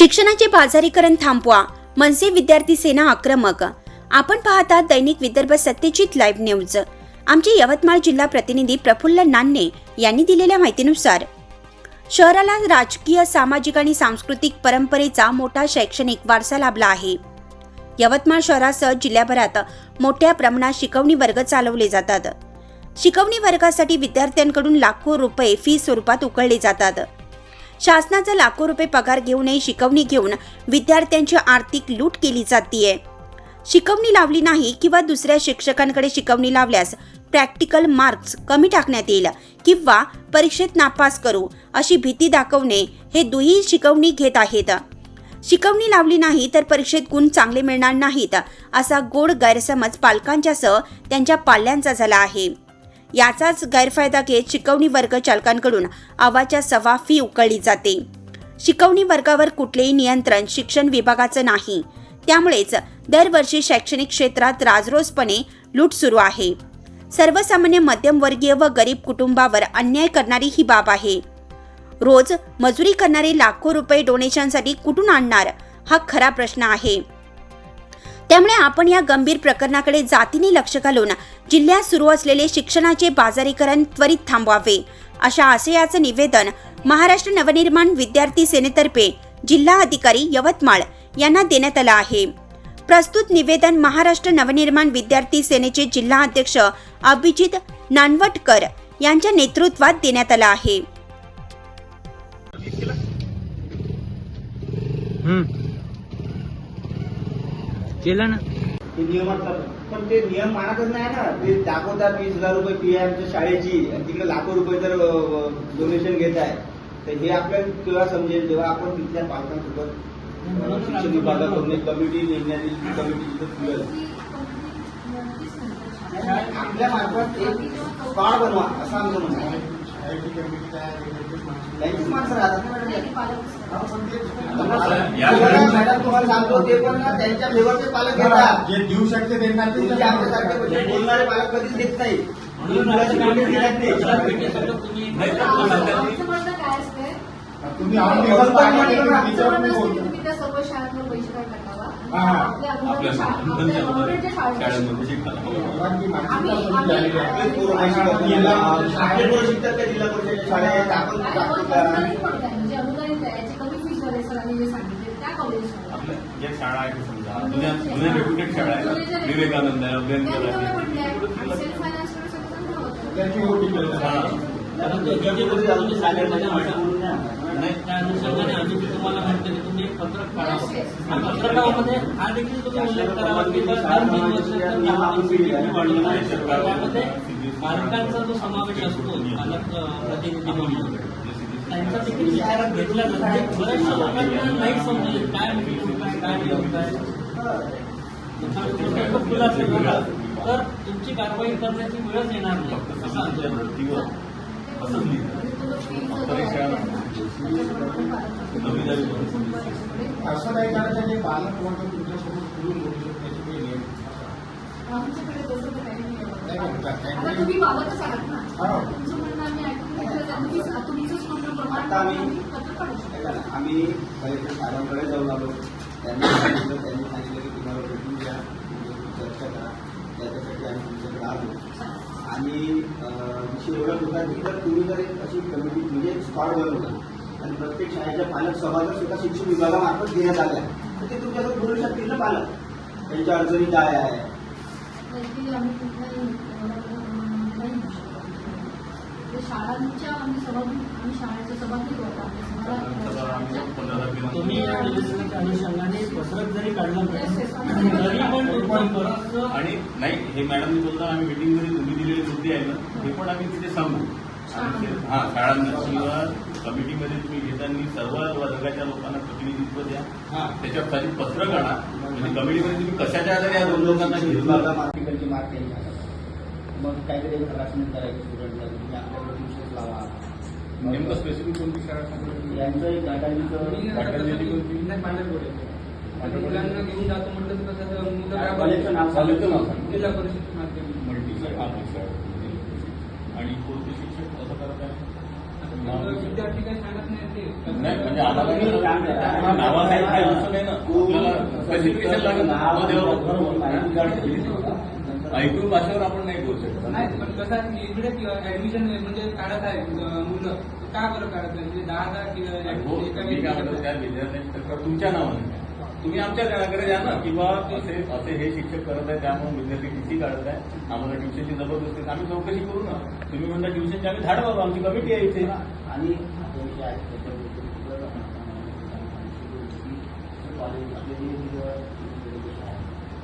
शिक्षणाचे बाजारीकरण थांबवा. मनसे विद्यार्थी सेना आक्रमक. आपण पाहता दैनिक विदर्भ सत्यजित लाईव्ह न्यूज. आमचे यवतमाळ जिल्हा प्रतिनिधी प्रफुल्ल नान्ने यांनी दिलेल्या माहितीनुसार शहराला राजकीय सामाजिक आणि सांस्कृतिक परंपरेचा मोठा शैक्षणिक वारसा लाभला आहे. यवतमाळ शहरासह जिल्ह्याभरात मोठ्या प्रमाणात शिकवणी वर्ग चालवले जातात. शिकवणी वर्गासाठी विद्यार्थ्यांकडून लाखो रुपये फी स्वरूपात उकळले जातात. शासनाचा लाखो रुपये पगार घेऊनही शिकवणी घेऊन विद्यार्थ्यांची आर्थिक लूट केली जातीये. शिकवणी लावली नाही किंवा दुसऱ्या शिक्षकांकडे शिकवणी लावल्यास प्रॅक्टिकल मार्क्स कमी टाकण्यात येईल किंवा परीक्षेत नापास करू अशी भीती दाखवणे हे दुही शिकवणी घेत आहेत. शिकवणी लावली नाही तर परीक्षेत गुण चांगले मिळणार नाहीत असा गोड गैरसमज पालकांच्यासह त्यांच्या पाल्यांचा झाला आहे. याचाच गैरफायदा घेत शिकवणी वर्ग चालकांकडून आवाच्या सवा फी उकळली जाते. शिकवणी वर्गावर कुठलेही नियंत्रण शिक्षण विभागाचं नाही. त्यामुळेच दरवर्षी शैक्षणिक क्षेत्रात राजरोसपणे लूट सुरू आहे. सर्वसामान्य मध्यमवर्गीय व गरीब कुटुंबावर अन्याय करणारी ही बाब आहे. रोज मजुरी करणारे लाखो रुपये डोनेशनसाठी कुठून आणणार? हा खरा प्रश्न आहे. त्यामुळे आपण या गंभीर प्रकरणाकडे जातीने लक्ष घालून जिल्ह्यात सुरू असलेले शिक्षणाचे बाजारीकरण त्वरित थांबवावे अशा आशयाचं निवेदन महाराष्ट्र नवनिर्माण विद्यार्थी सेनेतर्फे जिल्हा अधिकारी यवतमाळ यांना देण्यात आलं आहे. प्रस्तुत निवेदन महाराष्ट्र नवनिर्माण विद्यार्थी सेनेचे जिल्हा अध्यक्ष अभिजित नानवटकर यांच्या नेतृत्वात देण्यात आलं आहे. हम्म. केलं ना. ते नियम असतात. पण ते नियम मानतच नाही ना. ते दाखवतात वीस हजार रुपये फी आहे आमच्या शाळेची. आणि तिकडे लाखो रुपये तर डोनेशन घेत आहे. तर हे आपल्याला केव्हा समजेल जेव्हा आपण तिथल्या पालकांसोबत शिक्षण विभागाकडून एक कमिटी नेमण्यात येईल कमिटी तिथं खुलेल आपल्या मार्फत एक स्पॉट बनवा असं आमचं म्हणणं आहे? त्यांचीच माणसं राहतात ना मॅडम मॅडम तुम्हाला सांगतो ते पण ना त्यांच्या फेवरचे पालक घेतात जे देऊ शकते त्यांना आमच्यासारखे म्हणजे बोलणारे पालक कधीच देत नाही मुलाची काय असतं तुम्ही हा, हा. म्हणजे कॉलेज आपल्या ज्या शाळा आहेत समजा. जुन्या जुन्या रेप्युटेड शाळा आहेत. विवेकानंद आहे अभ्यंकर आहे त्यांची ओटी केली नाही, त्या अनुषंगाने आम्ही ते तुम्हाला की तुम्ही एक पत्रक काढावं आणि पत्रकामध्ये हा देखील तुम्ही उल्लेख करावा की बा दर तीन वर्षात दहा टक्के fee वाढवत आहे. त्यामध्ये पालकांचा जो समावेश असतो पालक अं, प्रतिनिधी म्हणून त्यांचा देखील विचारात घेतला जातो म्हणजे बऱ्याचशा लोकांना नाही समजले काय मिटिंग काय काय. तर तुमची कारवाई करण्याची वेळच येणार नाही असं आमचं म्हणणं. वरतीवर असंच नवी झाली असं नाही कारण की बालक वर्ग तुमच्यासोबत फिरून बोलू शकण्याची काही नियम आमच्याकडे तसं काही तुम्ही बालकच आहात ना तुमचं म्हणणं आम्ही ऐकून घेतलं तुमचंच म्हणणं प्रमाण आम्ही- आम्ही कलेक्टर साहेबांकडे जाऊन आलो. त्यांनी सांगितलं त्यांनी सांगितलं की तुम्हाला भेटून घ्या. चर्चा करा. त्याच्यासाठी आम्ही तुमच्याकडे आलो. आणि अं, विषय एवढा होता की जर एक अशी कमिटी म्हणजे स्पॉट बनवला आणि प्रत्येक शाळेच्या पालक सभा सुद्धा शिक्षण विभागामार्फत घेण्यात आल्या तर ते तुमच्याकडे बोलू शकतील ना पालक? त्यांच्या अडचणी काय आहे Actually आम्ही कुठलाही अं, नाही घेऊ शकत. ते शाळांच्या आम्ही सभागी आम्ही शाळेच्या सभागी होतो तुम्ही या अनुषंगाने पत्रक जरी काढलं तरी पण तुमचं बरंचसं आणि नाही हे मॅडमनी बोलता आम्ही मिटिंगमध्ये तुम्ही दिलेली मुद्दे आहे ना हे. पण आम्ही तिथे सांगू. हा शाळांना किंवा कमिटीमध्ये तुम्ही घेताना सर्व वर्गाच्या लोकांना प्रतिनिधित्व द्या. हा. त्याच्यावर खाली पत्र काढा म्हणजे कमिटीमध्ये तुम्ही कशाच्या आधारे या दोन लोकांना घेतलं. मग काहीतरी हरासमेंट करायचं स्टुडंटला तुम्ही नेमकं स्पेसिफिक कोणती शाळा? यांचं एक? मुलांना घेऊन जातो म्हटलं तर कसं तर मुलं काय कॉलेजचं नाव कॉलेजचं नाव सांगा. जिल्हा परिषद माध्यमिक मल्टी शाळा, शाळा. आणि कोणते शिक्षक असं करत आहे? विद्यार्थी काही सांगत नाही ते. नाही म्हणजे आम्हाला नावासाहेब काय असं नाही ना. आपल्याला स्पेसिफिकेशन लागेल. ना तो देवा ऐकून भाषेवर आपण नाही बोलू शकत. नाही पण कसं आहे की इकडे ऍडमिशन म्हणजे काढत आहे मुलं. का बरं काढत आहे? म्हणजे दहा दहा हो, विद्यार्थ्यांची तुमच्या नावाने. तुम्ही आमच्या घराकडे द्या ना किंवा असे असे हे शिक्षक करत आहे त्यामुळे विद्यार्थी किती काढत आहे आम्हाला ट्युशनची जबरदस्ती. आम्ही चौकशी करू ना. तुम्ही म्हणता ट्युशनची आम्ही धाड बाबा आमची कमिटी आहे इथे. आणि कॉलेज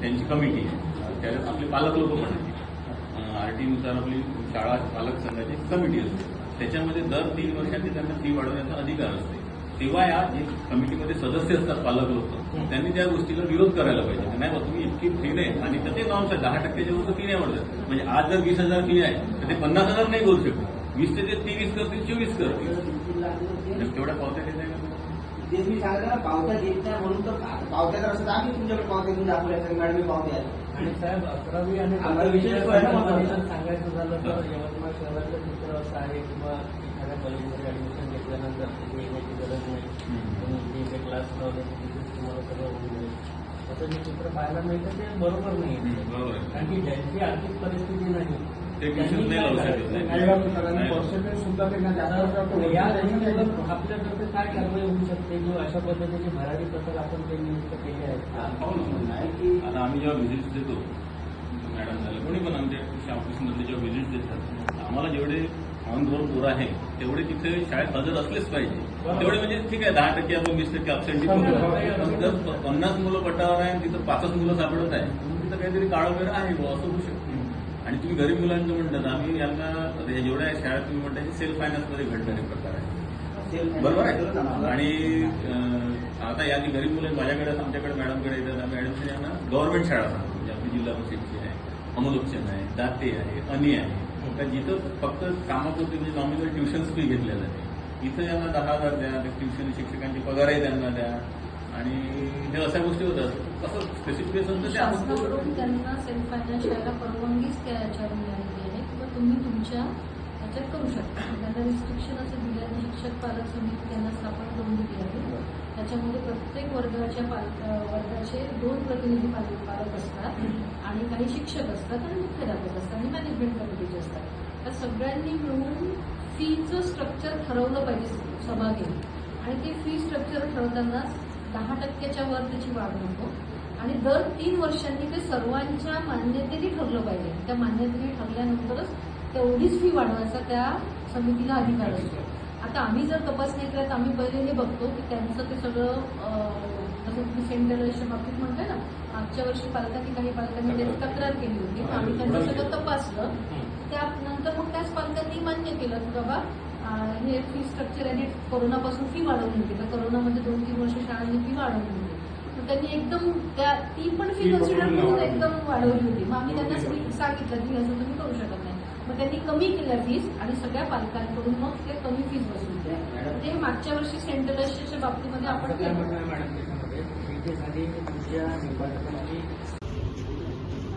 त्यांची कमिटी आहे. त्याच्यात आपले पालक लोक म्हणायचे आरटी नुसार आपली शाळा पालक संघाची कमिटी असते. त्याच्यामध्ये दर तीन वर्षांनी त्यांना फी वाढवण्याचा अधिकार असते. तेव्हा या जे कमिटीमध्ये सदस्य असतात पालक लोक त्यांनी त्या गोष्टीला विरोध करायला पाहिजे. नाही बा तुम्ही इतकी फी नाही. आणि त्याचे नॉर्म्स आहे दहा टक्क्याच्या वरती फी नाही वाढत म्हणजे आज जर वीस हजार फी आहे तर ते पन्नास हजार नाही करू शकत. वीस ते ते तेवीस करतील चोवीस करतील तर तेवढ्या तुम्ही? तेच मी सांगतो ना पावत्या देत नाही म्हणून तर पावत्या तर असं दाखवी तुमच्याकडे पावत्या घेऊन दाखवल्या तर मॅडम मी पावत्या आणि साहेब अकरावी आणि सांगायचं झालं तर यवतमाळ शहराचं चित्र असं आहे किंवा एखाद्या कॉलेजमध्ये ऍडमिशन घेतल्यानंतर तिथे येण्याची गरज नाही. इथे इथे क्लास लावले तिथेच तुम्हाला सगळं होऊन जाईल. असं जे चित्र पाहायला मिळतं ते बरोबर नाही. कारण की ज्यांची आर्थिक परिस्थिती नाही ट्युशन नाही लावू शकत नाही सुद्धा त्यांना जास्त तर या दृष्टीकोनातून आपल्यातर्फे काय कारवाई होऊ शकते किंवा अशा पद्धतीचे भरारी पथक आपण ते नियुक्त केले आहेत पाहू ना म्हणणं आहे की आता आम्ही जेव्हा व्हिजिट्स देतो मॅडम झाले कोणी पण आमच्या ऑफिसमधले जेव्हा व्हिजिट्स देतात आम्हाला जेवढे ऑन रोल पोरं आहे तेवढे तिथे शाळेत हजर असलेच पाहिजे। तेवढे म्हणजे ठीक आहे दहा टक्के आपण वीस टक्के अबसेंटी पन्नास मुलं पटावर आहे तिथं पाचच मुलं सापडत आहे तिथं काहीतरी काळ वगैरे आहे असं होऊ शकते. आणि तुम्ही गरीब मुलांचं म्हणतात आम्ही यांना जेवढ्या शाळेत तुम्ही म्हणता सेल्फ फायनान्समध्ये घडणारे प्रकार आहे. बरोबर आहे? आणि आता या जी गरीब मुलं माझ्याकडे आमच्याकडे मॅडमकडे येतात आम्ही ऍडमिशन यांना गव्हर्नमेंट शाळा सांगतो म्हणजे आपली जिल्हा परिषदची आहे अमलोपचन आहे दाते आहे अनी आहे. तर जिथं फक्त कामापुरती म्हणजे नॉमिनल ट्युशन्स फी घेतल्या जाते इथं यांना दहा हजार द्या ट्युशन शिक्षकांची पगारही त्यांना द्या. आणि हे अशा गोष्टी होतात. कसं स्पेसिफिकेशन तर. शासनाकडून त्यांना सेल्फ फायनान्स द्यायला परवानगीच त्या याच्यावर मिळालेली आहे किंवा तुम्ही तुमच्या याच्यात करू शकता. त्यांना रिस्ट्रिक्शन असं दिलं आहे शिक्षक पालक समिती त्यांना स्थापन करून दिली आहे. त्याच्यामध्ये प्रत्येक वर्गाच्या पालक वर्गाचे दोन प्रतिनिधी पालक पालक असतात आणि काही शिक्षक असतात आणि मुख्याध्यापक असतात आणि मॅनेजमेंट कमिटीचे असतात. त्या सगळ्यांनी मिळून फीचं स्ट्रक्चर ठरवलं पाहिजे सभा घेऊन आणि ते फी स्ट्रक्चर ठरवताना दहा टक्क्याच्या वर त्याची वाढ नको आणि दर तीन वर्षांनी ते सर्वांच्या मान्यतेने ठरलं पाहिजे. त्या मान्यतेने ठरल्यानंतरच तेवढीच फी वाढवायचा त्या समितीला अधिकार असतो. आता आम्ही जर तपासणी केल्यात आम्ही पहिले हे बघतो की त्यांचं ते सगळं जसं तुम्ही सेंट्रलाइजच्या बाबतीत म्हणताय ना मागच्या वर्षी पालकांनी काही पालकांनी त्याची तक्रार केली होती. तर आम्ही त्यांचं सगळं तपासलं त्यानंतर मग त्याच पालकांनी मान्य केलं की बाबा हे फी स्ट्रक्चर यांनी कोरोनापासून फी वाढवली होती तर कोरोनामध्ये दोन तीन वर्ष शाळांनी फी वाढवली होती. तर त्यांनी एकदम त्या ती पण फी कन्सिडर करून. एकदम वाढवली होती. मग आम्ही त्यांना सगळी सांगितलं की असं तुम्ही करू शकत नाही. मग त्यांनी कमी केल्या फीस आणि सगळ्या पालकांकडून मग ते कमी फीस वसूल केल्या. हे मागच्या वर्षी सेंट्रलाइजच्या बाबतीमध्ये आपण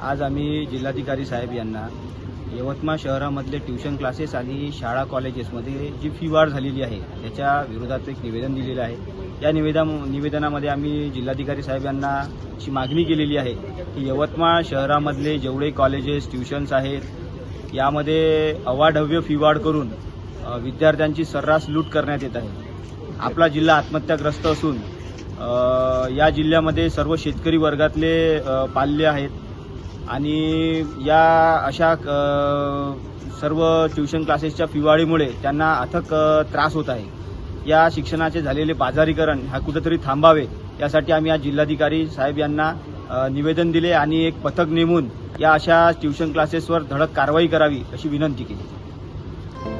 आज आम्ही जिल्हाधिकारी साहेब यांना यवतमाळ शहरामधले ट्युशन क्लासेस आणि शाळा कॉलेजेसमध्ये जी फी वाढ झालेली आहे त्याच्या विरोधात एक निवेदन दिलेलं आहे. या निवेदन निवेदनामध्ये आम्ही जिल्हाधिकारी साहेब यांना अशी मागणी केलेली आहे की यवतमाळ शहरामधले जेवढे कॉलेजेस ट्युशन्स आहेत यामध्ये अवाढव्य फी वाढ करून विद्यार्थ्यांची सर्रास लूट करण्यात येत आहे. आपला जिल्हा आत्महत्याग्रस्त असून या जिल्ह्यामध्ये सर्व शेतकरी वर्गातले पाल्य आहेत. आणि या अशा सर्व ट्युशन क्लासेसच्या फिवाळीमुळे त्यांना अथक त्रास होत आहे. या शिक्षणाचे झालेले बाजारीकरण हा कुठेतरी थांबावे यासाठी आम्ही आज जिल्हाधिकारी साहेब यांना निवेदन दिले आणि एक पथक नेमून या अशा ट्युशन क्लासेसवर धडक कारवाई करावी अशी विनंती केली.